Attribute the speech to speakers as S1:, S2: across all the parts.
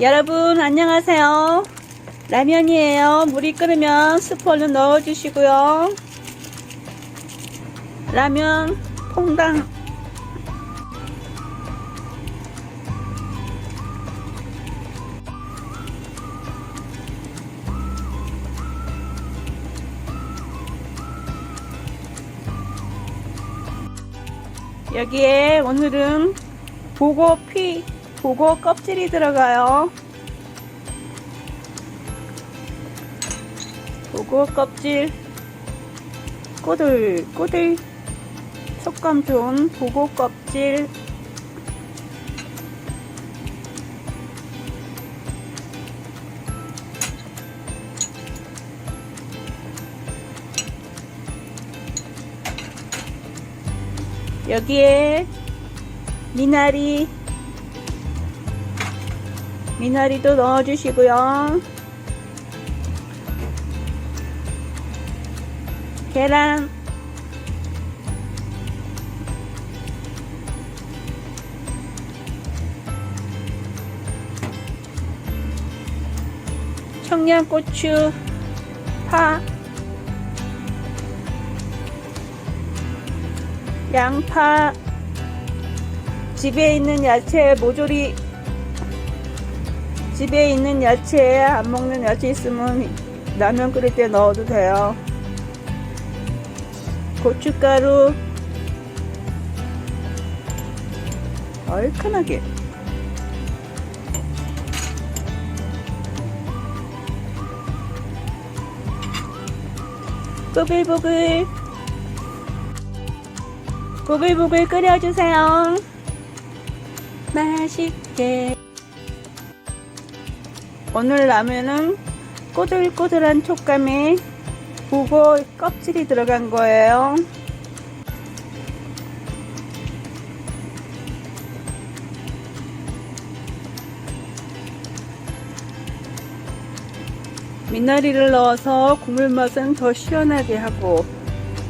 S1: 여러분 안녕하세요. 라면이에요. 물이 끓으면 스프 얼른 넣어주시고요. 라면 퐁당 여기에 오늘은 보고 피, 보고 껍질이 들어가요. 보고 껍질, 꼬들, 꼬들, 속감 좋은 보고 껍질, 여기에 미나리 미나리도 넣어주시고요. 계란. 청양고추 파 양파, 집에 있는 야채 모조리, 집에 있는 야채, 안 먹는 야채 있으면 라면 끓일 때 넣어도 돼요. 고춧가루, 얼큰하게. 보글보글 보글보글 끓여주세요. 맛있게. 오늘 라면은 꼬들꼬들한 촉감에 보고 껍질이 들어간 거예요. 미나리를 넣어서 국물 맛은 더 시원하게 하고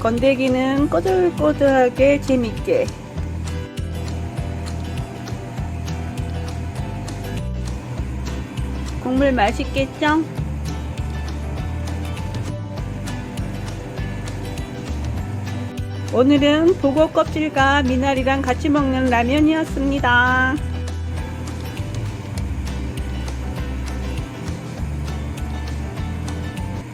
S1: 건더기는 꼬들꼬들하게 재밌게 국물 맛있겠죠? 오늘은 보고 껍질과 미나리랑 같이 먹는 라면이었습니다.